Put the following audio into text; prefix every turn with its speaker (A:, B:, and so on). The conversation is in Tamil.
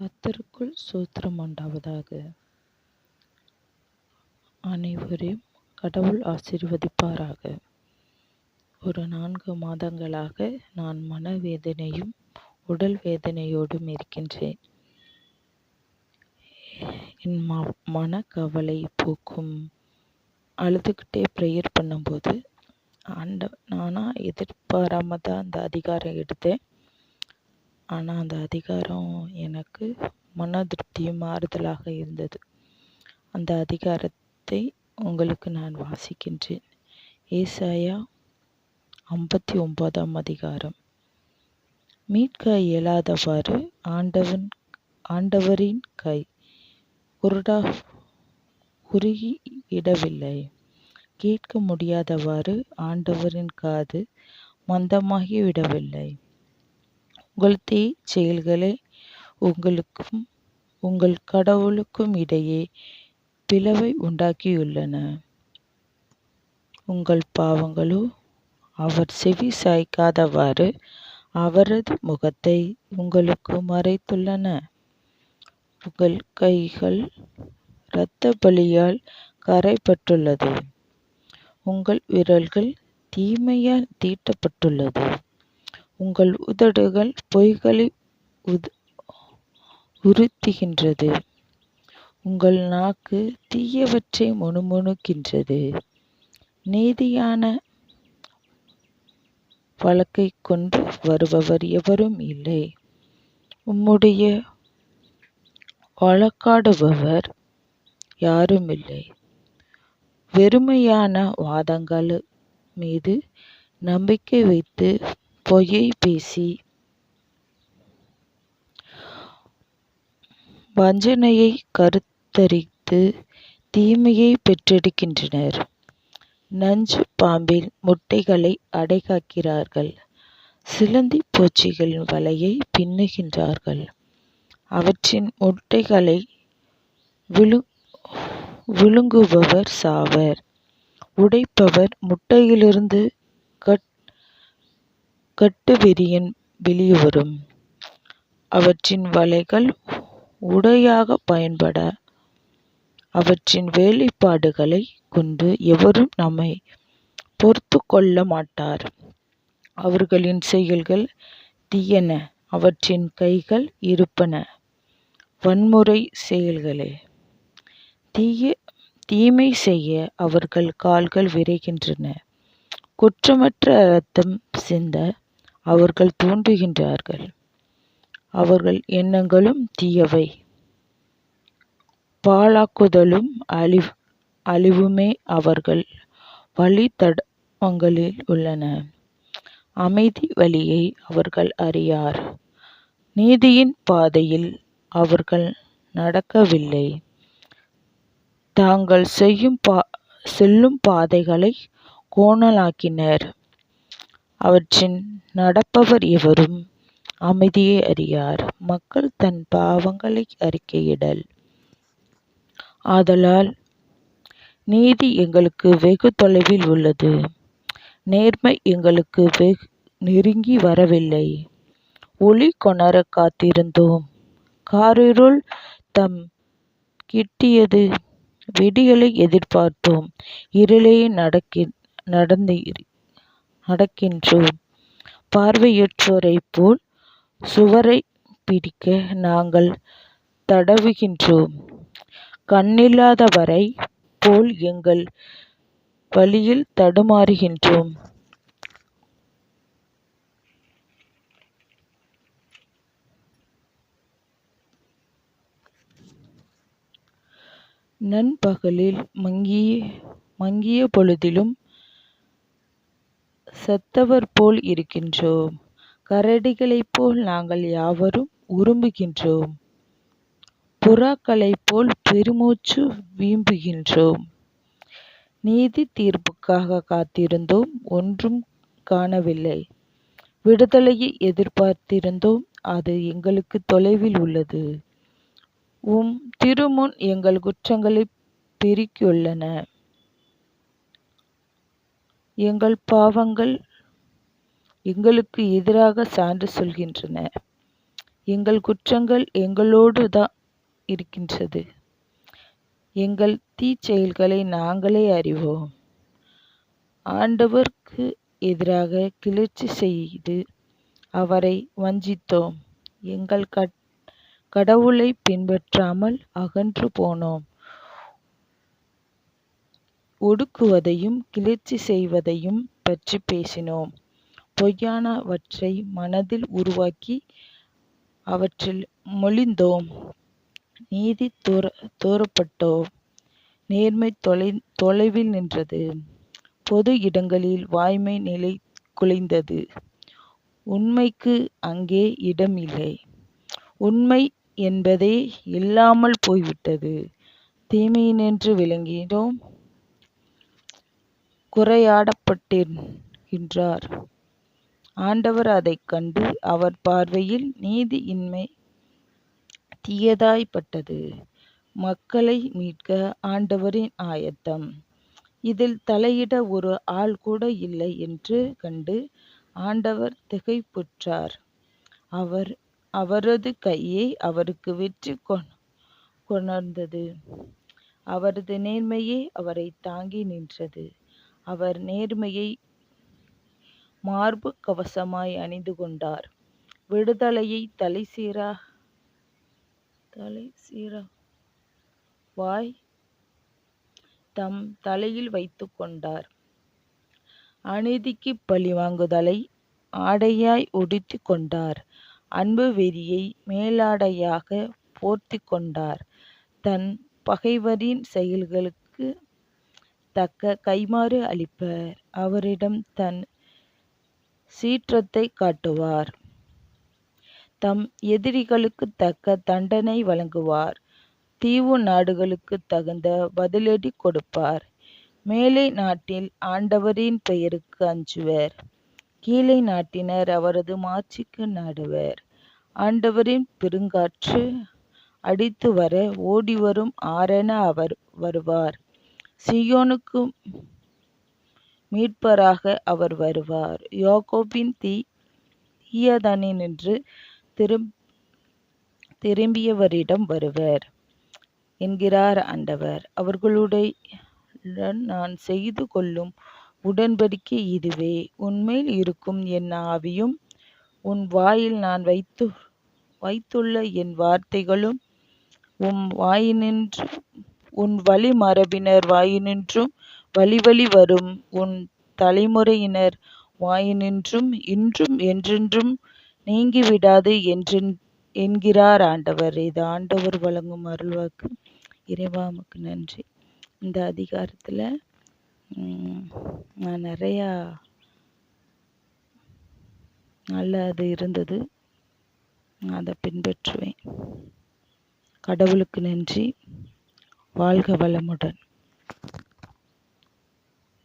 A: கத்தருக்குள் சூத்திரம் உண்டாவதாக. அனைவரையும் கடவுள் ஆசீர்வதிப்பாராக. ஒரு நான்கு மாதங்களாக நான் மனவேதனையும் உடல் வேதனையோடும் இருக்கின்றேன். என் ம மனக்கவலை போக்கும் அழுதுகிட்டே ப்ரேயர் பண்ணும்போது ஆண்ட நானாக எதிர்பாராமல் தான் அந்த அதிகாரம் எடுத்தேன். ஆனால் அந்த அதிகாரம் எனக்கு மன திருப்தியும் ஆறுதலாக இருந்தது. அந்த அதிகாரத்தை உங்களுக்கு நான் வாசிக்கின்றேன். ஏசாயா ஐம்பத்தி ஒன்பதாம் அதிகாரம். மீட்க இயலாதவாறு ஆண்டவன் ஆண்டவரின் கை குருடா குறுகிவிடவில்லை. கேட்க முடியாதவாறு ஆண்டவரின் காது மந்தமாகி விடவில்லை. உங்கள் தீ செயல்களை உங்களுக்கும் உங்கள் கடவுளுக்கும் இடையே பிளவை உண்டாக்கியுள்ளன. உங்கள் பாவங்களோ அவர் செவி சாய்க்காதவாறு அவரது முகத்தை உங்களுக்கு மறைத்துள்ளன. உங்கள் கைகள் இரத்த பலியால் கரைப்பட்டுள்ளது உங்கள் விரல்கள் தீமையால் தீட்டப்பட்டுள்ளது. உங்கள் உதடுகள் பொய்களை உறுத்துகின்றது. உங்கள் நாக்கு தீயவற்றை முணுமுணுக்கின்றது. நீதியான வழக்கை கொண்டு வருபவர் எவரும் இல்லை. உம்முடைய வழக்காடுபவர் யாரும் இல்லை வெறுமையான வாதங்கள் மீது நம்பிக்கை வைத்து பொய்யைப் பேசி வஞ்சனையை கருத்தரித்து தீமையை பெற்றெடுக்கின்றனர். நஞ்சு பாம்பில் முட்டைகளை அடைகாக்கிறார்கள். சிலந்தி பூச்சிகளின் வலையை பின்னுகின்றார்கள். அவற்றின் முட்டைகளை விழு விழுங்குபவர் சாவர். உடைப்பவர் முட்டையிலிருந்து கட்டுவிரியன் வெளிவரும். அவற்றின் வலைகள் உடையாகப் பயன்பட அவற்றின் வேலைப்பாடுகளைக் கொண்டு எவரும் நம்மைப் பொறுத்துக்கொள்ள மாட்டார். அவர்களின் செயல்கள் தீயன அவற்றின் கைகள் இருப்பன வன்முறைச் செயல்களே. தீமை செய்ய அவர்கள் கால்கள் விரைகின்றன. குற்றமற்ற இரத்தம் சிந்த அவர்கள் தோன்றுகின்றார்கள் அவர்கள் எண்ணங்களும் தீயவை. பாழாக்குதலும் அழிவுமே அவர்கள் வழித்தடங்களில் உள்ளன. அமைதி வழியை அவர்கள் அறியார். நீதியின் பாதையில் அவர்கள் நடக்கவில்லை. தாங்கள் செய்யும் பா செல்லும் பாதைகளை கோணலாக்கினர். அவற்றின் நடப்பவர் எவரும் அமைதியை அறியார். மக்கள் தன் பாவங்களை அறிக்கையிடல். ஆதலால் நீதி எங்களுக்கு வெகு தொலைவில் உள்ளது. நேர்மை எங்களுக்கு வெகு நெருங்கி வரவில்லை. ஒளி கொணரக் காத்திருந்தோம். காரிருள் தம் கிட்டியது. விடியலை எதிர்பார்த்தோம் இருளிலே நடக்கின்றோம். பார்வையற்றோரைப் போல் சுவரைப் பிடிக்க நாங்கள் தடவுகின்றோம். கண்ணில்லாதவரைப் போல் எங்கள் வழியில் தடுமாறுகின்றோம். நண்பகலில் மங்கிய பொழுதிலும் செத்தவர்போல் இருக்கின்றோம். கரடிகளைப் போல் நாங்கள் யாவரும் உறும்புகின்றோம் புறாக்களைப் போல் பெருமூச்சு வீம்புகின்றோம். நீதித் தீர்ப்புக்காக காத்திருந்தோம் ஒன்றும் காணவில்லை. விடுதலையை எதிர்பார்த்திருந்தோம் அது எங்களுக்கு தொலைவில் உள்ளது. உம் திருமுன் எங்கள் குற்றங்களை பெருக்கியுள்ளன. எங்கள் பாவங்கள் எங்களுக்கு எதிராக சான்று சொல்கின்றன. எங்கள் குற்றங்கள் எங்களோடு தான் இருக்கின்றது. எங்கள் தீச்செயல்களை நாங்களே அறிவோம். ஆண்டவருக்கு எதிராக கிளர்ச்சி செய்து அவரை வஞ்சித்தோம். எங்கள் கட் கடவுளை பின்பற்றாமல் அகன்று போனோம். ஒடுக்குவதையும் கிளர்ச்சி செய்வதையும் பற்றி பேசினோம். பொய்யானவற்றை மனதில் உருவாக்கி அவற்றில் மொழிந்தோம். நீதி தூர தூரப்பட்டோம் நேர்மை தொலை தொலைவில் நின்றது. பொது இடங்களில் வாய்மை நிலை குலைந்தது. உண்மைக்கு அங்கே இடம் இல்லை. உண்மை என்பதே இல்லாமல் போய்விட்டது. தீமையினின்று விளங்கினோம். குறையாடப்பட்டிருக்கின்றார். ஆண்டவர் அதைக் கண்டு அவர் பார்வையில் நீதியின்மை தீயதாய்ப்பட்டது. மக்களை மீட்க ஆண்டவரின் ஆயத்தம். இதில் தலையிட ஒரு ஆள் கூட இல்லை என்று கண்டு ஆண்டவர் திகைப்புற்றார். அவர் அவரது கையை அவருக்கு வெற்றி கொணர்ந்தது. அவரது நேர்மையே அவரை தாங்கி நின்றது. அவர் நேர்மையை மார்பு கவசமாய் அணிந்து கொண்டார். விடுதலையை தலை சீரா தலை சீரா வாய் தம் தலையில் வைத்து கொண்டார். அநீதிக்கு பழி வாங்குதலை ஆடையாய் உடுத்தி கொண்டார். அன்பு வெறியை மேலாடையாக போர்த்தி கொண்டார். தன் பகைவரின் செயல்களுக்கு தக்க கைமாறு அளிப்பர். அவரிடம் தன் சீற்றத்தை காட்டுவார். தம் எதிரிகளுக்கு தக்க தண்டனை வழங்குவார். தீவு நாடுகளுக்கு தகுந்த பதிலடி கொடுப்பார். மேலை நாட்டில் ஆண்டவரின் பெயருக்கு அஞ்சுவர். கீழே நாட்டினர் அவரது மாட்சிக்கு நாடுவர். ஆண்டவரின் பெருங்காற்று அடித்து வர ஓடிவரும் ஆரென அவர் வருவார். சியோனுக்கு மீட்பராக அவர் வருவார். யாக்கோபின் தீ தீயதனினின்று திரும் திரும்பியவரிடம் வருவர் என்கிறார் ஆண்டவர். அவர்களுடைய நான் செய்து கொள்ளும் உடன்படிக்கை இதுவே. உண்மையில் இருக்கும் என் ஆவியும் உன் வாயில் நான் வைத்து வைத்துள்ள என் வார்த்தைகளும் உம் வாயினின்று உன் வழி மரபினர் வாயினின்றும் வழி வழி வரும். உன் தலைமுறையினர் வாயினின்றும் இன்றும் என்றென்றும் நீங்கிவிடாது என்றென் என்கிறார் ஆண்டவர். இது ஆண்டவர் வழங்கும் அருள்வாக்கு. இறைவாமுக்கு நன்றி. இந்த அதிகாரத்தில் நான் நிறையா நல்லது இருந்தது. நான் அதை பின்பற்றுவேன். கடவுளுக்கு நன்றி. வாழ்க வளமுடன்.